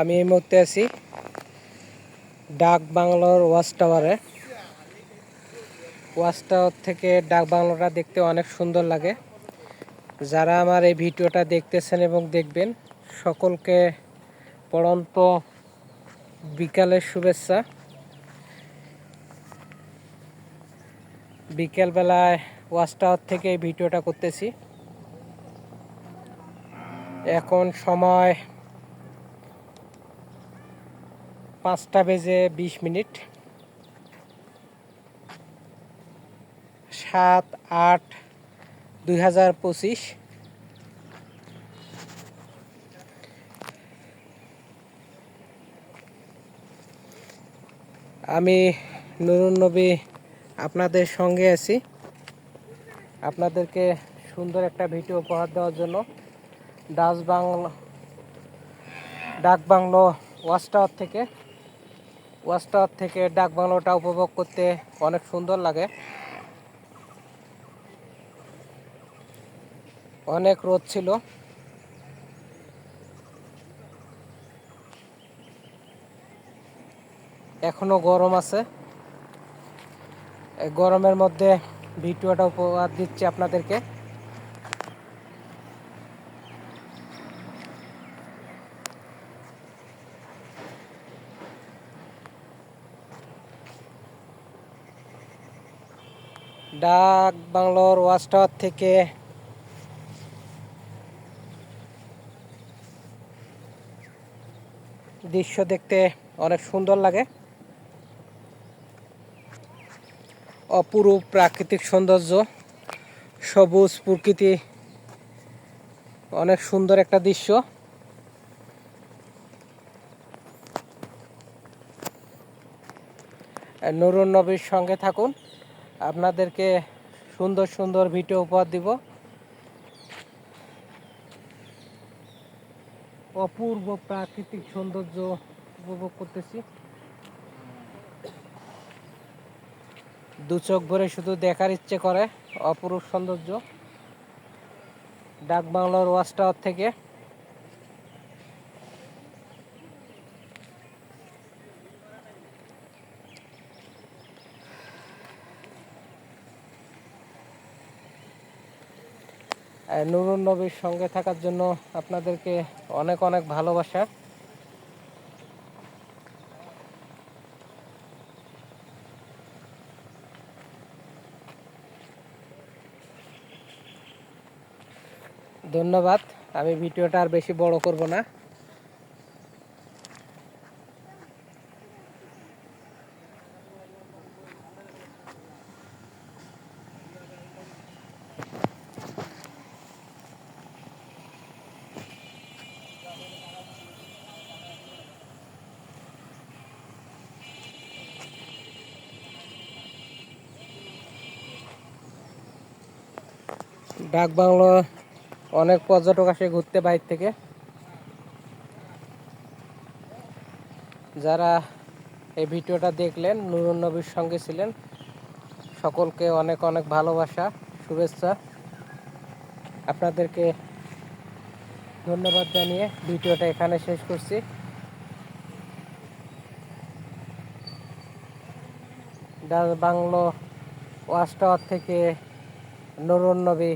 আমি এই মুহূর্তে আছি ডাক বাংলোর ওয়াচ টাওয়ারে। ওয়াচ টাওয়ার থেকে ডাক বাংলোটা দেখতে অনেক সুন্দর লাগে। যারা আমার এই ভিডিওটা দেখতেছেন এবং দেখবেন, সকলকে পড়ন্ত বিকালের শুভেচ্ছা। বিকেলবেলায় ওয়াচ টাওয়ার থেকে এই ভিডিওটা করতেছি। এখন সময় পাঁচটা বেজে বিশ মিনিট। সাত, আট, দুই হাজার পঁচিশ। আমি নুরুন নবী আপনাদের সঙ্গে আছি। আপনাদেরকে সুন্দর একটা ভিডিও উপহার দেওয়ার জন্য ডাচ বাংলা ডাক বাংলো ওয়াচ টাওয়ার থেকে ওয়াচ টাওয়ার থেকে ডাক বাংলোটা উপভোগ করতে অনেক সুন্দর লাগে। অনেক রোদ ছিল। এখনও গরম আছে। গরমের মধ্যে ভিডিওটা উপহার দিচ্ছি আপনাদেরকে। ডাক বাংলোর ওয়াচ টাওয়ার থেকে দৃশ্য দেখতে অনেক সুন্দর লাগে। অপরূপ প্রাকৃতিক সৌন্দর্য, সবুজ প্রকৃতি, অনেক সুন্দর একটা দৃশ্য। নুরুন নবীর সঙ্গে থাকুন। আপনাদেরকে সুন্দর সুন্দর ভিডিও উপহার দিব। অপূর্ব প্রাকৃতিক সৌন্দর্য উপভোগ করতেছি। দু চোখ ভরে শুধু দেখার ইচ্ছে করে অপরূপ সৌন্দর্য। ডাক বাংলোর ওয়াচ টাওয়ার থেকে নুরুন নবীর সঙ্গে থাকার জন্য আপনাদেরকে অনেক অনেক ভালোবাসা। ধন্যবাদ। আমি ভিডিওটা আর বেশি বড় করব না। ডাক বাংলো, অনেক পর্যটক আসে ঘুরতে বাইর থেকে। যারা এই ভিডিওটা দেখলেন, নুরুন নবীর সঙ্গে ছিলেন, সকলকে অনেক অনেক ভালোবাসা, শুভেচ্ছা। আপনাদেরকে ধন্যবাদ জানিয়ে ভিডিওটা এখানে শেষ করছি। ডাচ বাংলো ওয়াচ টাওয়ার থেকে নুরুন নবী।